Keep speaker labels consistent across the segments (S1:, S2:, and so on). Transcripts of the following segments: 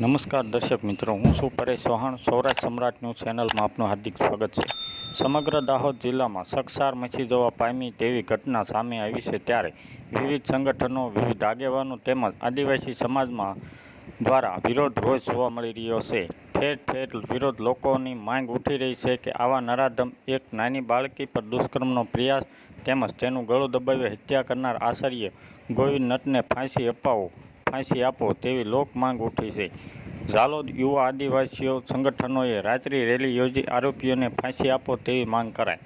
S1: નમસ્કાર દર્શક મિત્રો, હું છું પરેશ ચૌહાણ. સૌરાષ્ટ્ર સમ્રાટ ન્યૂઝ ચેનલમાં આપનું હાર્દિક સ્વાગત છે. સમગ્ર દાહોદ જિલ્લામાં સકસાર મચી જવા પામી તેવી ઘટના સામે આવી છે ત્યારે વિવિધ સંગઠનો, વિવિધ આગેવાનો તેમજ આદિવાસી સમાજમાં દ્વારા વિરોધ રોજ જોવા મળી રહ્યો છે. ઠેર ઠેર વિરોધ લોકોની માંગ ઉઠી રહી છે કે આવા નરાધમ એક નાની બાળકી પર દુષ્કર્મનો પ્રયાસ તેમજ તેનું ગળું દબાવી હત્યા કરનાર આશ્ચર્ય ગોવિંદ નટને ફાંસી અપાવો. ફાંસી આપો તેવી લોક માંગ ઉઠી છે. ઝાલોદ યુવા આદિવાસીઓ સંગઠનોએ રાત્રિ રેલી યોજી આરોપીઓને ફાંસી આપો તેવી માંગ કરાઈ.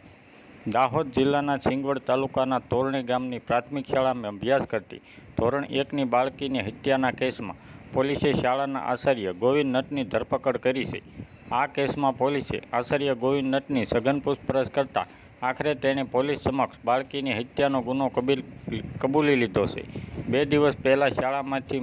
S1: દાહોદ જિલ્લાના સિંગવડ તાલુકાના તોરણી ગામની પ્રાથમિક શાળામાં અભ્યાસ કરતી ધોરણ એકની બાળકીની હત્યાના કેસમાં પોલીસે શાળાના આચાર્ય ગોવિંદ નટની ધરપકડ કરી છે. આ કેસમાં પોલીસે આચાર્ય ગોવિંદ નટની સઘન પૂછપરછ કરતા આખરે તેણે પોલીસ સમક્ષ બાળકીની હત્યાનો ગુનો કબીલ કબૂલી લીધો છે. બે દિવસ પહેલાં શાળામાંથી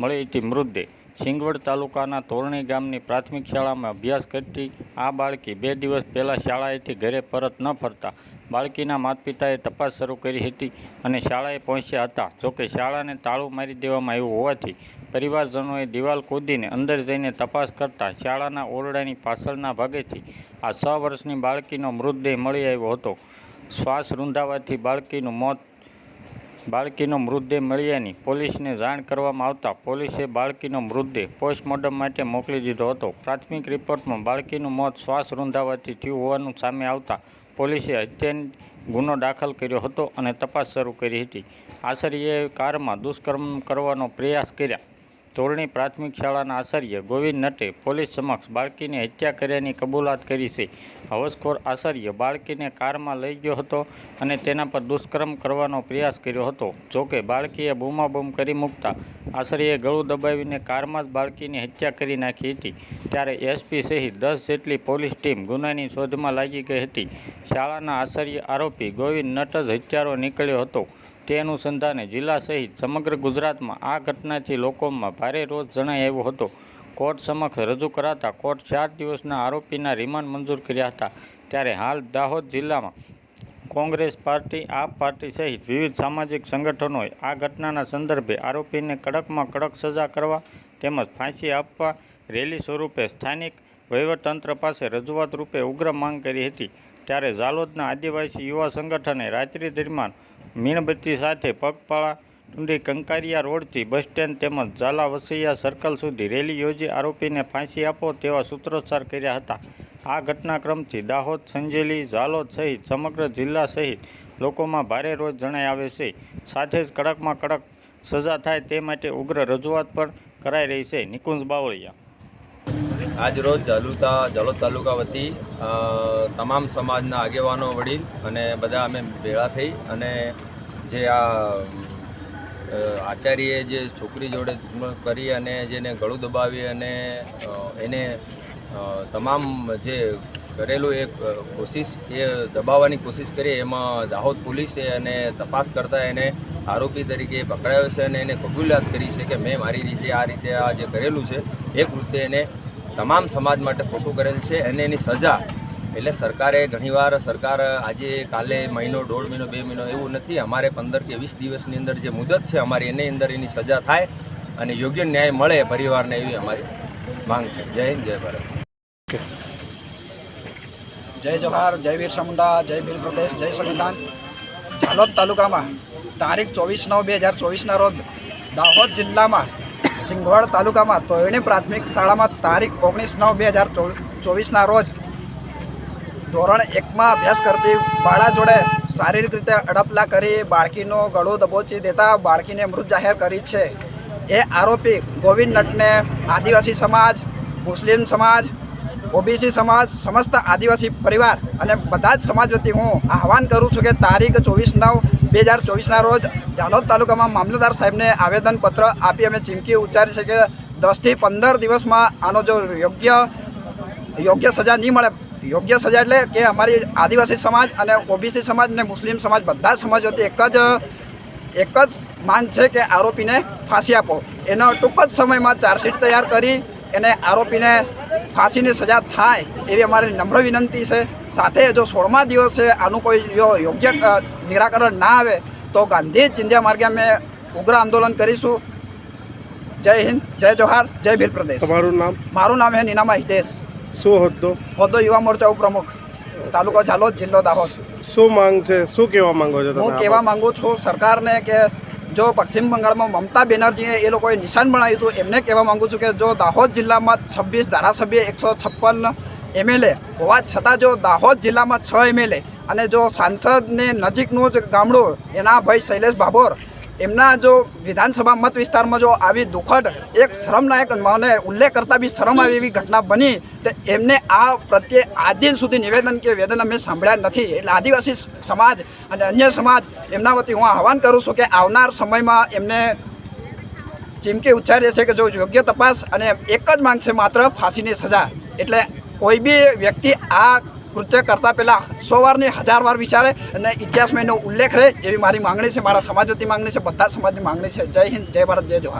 S1: મળી હતી મૃતદેહ. સિંગવડ તાલુકાના તોરણી ગામની પ્રાથમિક શાળામાં અભ્યાસ કરતી આ બાળકી બે દિવસ પહેલાં શાળાએથી ઘરે પરત ન ફરતા બાળકીના માતા પિતાએ તપાસ શરૂ કરી હતી અને શાળાએ પહોંચ્યા હતા. જોકે શાળાને તાળું મારી દેવામાં આવ્યું હોવાથી પરિવારજનોએ દિવાલ કૂદીને અંદર જઈને તપાસ કરતા શાળાના ઓરડાની પાછળના ભાગેથી આ છ વર્ષની બાળકીનો મૃતદેહ મળી આવ્યો હતો. શ્વાસ રૂંધાવાથી બાળકીનું મોત, બાળકીનો મૃતદેહ મળ્યાની પોલીસને જાણ કરવામાં આવતા પોલીસે બાળકીનો મૃતદેહ પોસ્ટમોર્ટમ માટે મોકલી દીધો હતો. પ્રાથમિક રિપોર્ટમાં બાળકીનું મોત શ્વાસ રૂંધાવાથી થયું હોવાનું સામે આવતા પોલીસે હત્યાની ગુનો દાખલ કર્યો હતો અને તપાસ શરૂ કરી હતી. આશરીએ કારમાં દુષ્કર્મ કરવાનો પ્રયાસ કર્યા. ધોરણી પ્રાથમિક શાળાના આચાર્ય ગોવિંદ નટે પોલીસ સમક્ષ બાળકીની હત્યા કર્યાની કબૂલાત કરી છે. હવસખોર આચાર્ય બાળકીને કારમાં લઈ ગયો હતો અને તેના પર દુષ્કર્મ કરવાનો પ્રયાસ કર્યો હતો. જોકે બાળકીએ બૂમાબૂમ કરી મૂકતા આચાર્યએ ગળું દબાવીને કારમાં જ બાળકીની હત્યા કરી નાખી હતી. ત્યારે એસપી સહિત દસ જેટલી પોલીસ ટીમ ગુનાની શોધમાં લાગી ગઈ હતી. શાળાના આચાર્ય આરોપી ગોવિંદ નટ જ હત્યારો નીકળ્યો હતો. તે અનુસંધાને જિલ્લા સહિત સમગ્ર ગુજરાતમાં આ ઘટનાથી લોકોમાં ભારે રોષ જણાઈ આવ્યો હતો. કોર્ટ સમક્ષ રજૂ કરાતા કોર્ટ ચાર દિવસના આરોપીના રિમાન્ડ મંજૂર કર્યા હતા. ત્યારે હાલ દાહોદ જિલ્લામાં કોંગ્રેસ પાર્ટી, આપ પાર્ટી સહિત વિવિધ સામાજિક સંગઠનોએ આ ઘટનાના સંદર્ભે આરોપીને કડકમાં કડક સજા કરવા તેમજ ફાંસી આપવા રેલી સ્વરૂપે સ્થાનિક વહીવટતંત્ર પાસે રજૂઆત રૂપે ઉગ્ર માંગ કરી હતી. ત્યારે ઝાલોદના આદિવાસી યુવા સંગઠને રાત્રિ દરમિયાન મીણબત્તી સાથે પગપાળા, ટુંડી કંકારિયા રોડથી બસ સ્ટેન્ડ તેમજ ઝાલા વસૈયા સર્કલ સુધી રેલી યોજી આરોપીને ફાંસી આપો તેવા સૂત્રોચ્ચાર કર્યા હતા. આ ઘટનાક્રમથી દાહોદ, સંજેલી, ઝાલોદ સહિત સમગ્ર જિલ્લા સહિત લોકોમાં ભારે રોજ જણાઈ આવે છે. સાથે જ કડકમાં કડક સજા થાય તે માટે ઉગ્ર રજૂઆત પણ કરાઈ રહી છે. નિકુંજ બાવળિયા.
S2: આજ રોજ જાલુતા જાલોદ તાલુકા વતી તમામ સમાજના આગેવાનો વડીલ અને બધા અમે ભેળા થઈ અને જે આ આચાર્યએ જે છોકરી જોડે કરી અને જેને ગળું દબાવી અને એને તમામ જે કરેલું એક કોશિશ, એ દબાવવાની કોશિશ કરી, એમાં દાહોદ પોલીસે અને તપાસ કરતાં એને આરોપી તરીકે પકડાયો છે અને એને કબૂલાત કરી છે કે મેં મારી રીતે આ રીતે આ જે કરેલું છે, એ કૃત્ય એને તમામ સમાજ માટે ખોટું કરેલ છે અને એની સજા એટલે સરકારે ઘણીવાર સરકાર આજે કાલે મહિનો દોઢ મહિનો બે મહિનો એવું નથી અમારે પંદર કે વીસ દિવસની અંદર જે મુદત છે અમારી એની અંદર એની સજા થાય અને યોગ્ય ન્યાય મળે પરિવારને એવી અમારી માંગ છે. જય હિન્દ જય ભારત.
S3: જય જોહાર જય વીર સમુંડા જય ભીલ પ્રદેશ જય સંવિધાન. જાલોદ તાલુકામાં તારીખ ચોવીસ નવ બે હજાર ચોવીસના રોજ દાહોદ જિલ્લામાં સિંગવડ તાલુકામાં તોયણી પ્રાથમિક શાળામાં તારીખ ઓગણીસ નવ બે હજાર ચોવીસના રોજ ધોરણ એકમાં અભ્યાસ કરતી બાળા જોડે શારીરિક રીતે અડપલા કરી બાળકીનો ગળો દબોચી દેતા બાળકીને મૃત જાહેર કરી છે. એ આરોપી ગોવિંદ નટને આદિવાસી સમાજ, મુસ્લિમ સમાજ ઓબીસી સમાજ, સમસ્ત આદિવાસી પરિવાર અને બધા જ સમાજ વતી હું આહવાન કરું છું કે તારીખ ચોવીસ નવ બે હજાર ચોવીસના રોજ જાલોદ તાલુકામાં મામલતદાર સાહેબને આવેદનપત્ર આપી અમે ચીમકી ઉચ્ચારી છે કે દસથી પંદર દિવસમાં આનો જો યોગ્ય યોગ્ય સજા નહીં મળે, યોગ્ય સજા એટલે કે અમારી આદિવાસી સમાજ અને ઓબીસી સમાજ અને મુસ્લિમ સમાજ બધા જ સમાજ વતી એક જ એક જ માંગ છે કે આરોપીને ફાંસી આપો. એનો ટૂંક જ સમયમાં ચાર્જશીટ તૈયાર કરી એને આરોપીને ફાંસીની સજા થાય એવી અમારી નમ્ર વિનંતી છે. સાથે જો સોળમા દિવસે આનું કોઈ યોગ્ય નિરાકરણ ના આવે તો ગાંધી ચિંધ્યા માર્ગે અમે ઉગ્ર આંદોલન કરીશું. જય હિન્દ જય જોહાર જય ભીલ પ્રદેશ.
S4: તમારું નામ?
S3: મારું નામ છે નીનામા હિતેશ.
S4: શું હોદ્દો?
S3: હોદ્દો યુવા મોરચા ઉપપ્રમુખ તાલુકો ઝાલોદ જિલ્લો દાહોદ.
S4: શું માંગ છે? શું કહેવા માંગો છો
S3: હું કહેવા માંગુ છું સરકારને કે જો પશ્ચિમ બંગાળમાં મમતા બેનર્જીએ એ લોકોએ નિશાન બનાવ્યું હતું, એમને કહેવા માગું છું કે જો દાહોદ જિલ્લામાં છવ્વીસ ધારાસભ્ય એકસો છપ્પન એમએલએ હોવા છતાં જો દાહોદ જિલ્લામાં છ એમએલએ અને જો સાંસદને નજીકનું જ ગામડું એના ભાઈ શૈલેષ ભાભોર એમના જો વિધાનસભા મત વિસ્તારમાં જો આવી દુઃખદ એક શરમનાયક મને ઉલ્લેખ કરતાં બી શરમ આવી એવી ઘટના બની, તો એમને આ પ્રત્યે આજ સુધી નિવેદન કે વેદન અમે સાંભળ્યા નથી. એટલે આદિવાસી સમાજ અને અન્ય સમાજ એમના વતી હું આહવાન કરું છું કે આવનાર સમયમાં એમને ચીમકી ઉચ્ચારીએ છે કે જો યોગ્ય તપાસ અને એક જ માંગશે માત્ર ફાંસીની સજા. એટલે કોઈ બી વ્યક્તિ આ કૃત્ય કરતા પહેલાં સો વારની હજાર વાર વિચારે અને ઇતિહાસમાં એનો ઉલ્લેખ રહે એવી મારી માંગણી છે, મારા સમાજ વતી માંગણી છે, બધા સમાજની માંગણી છે. જય હિન્દ, જય ભારત, જય જોહાર.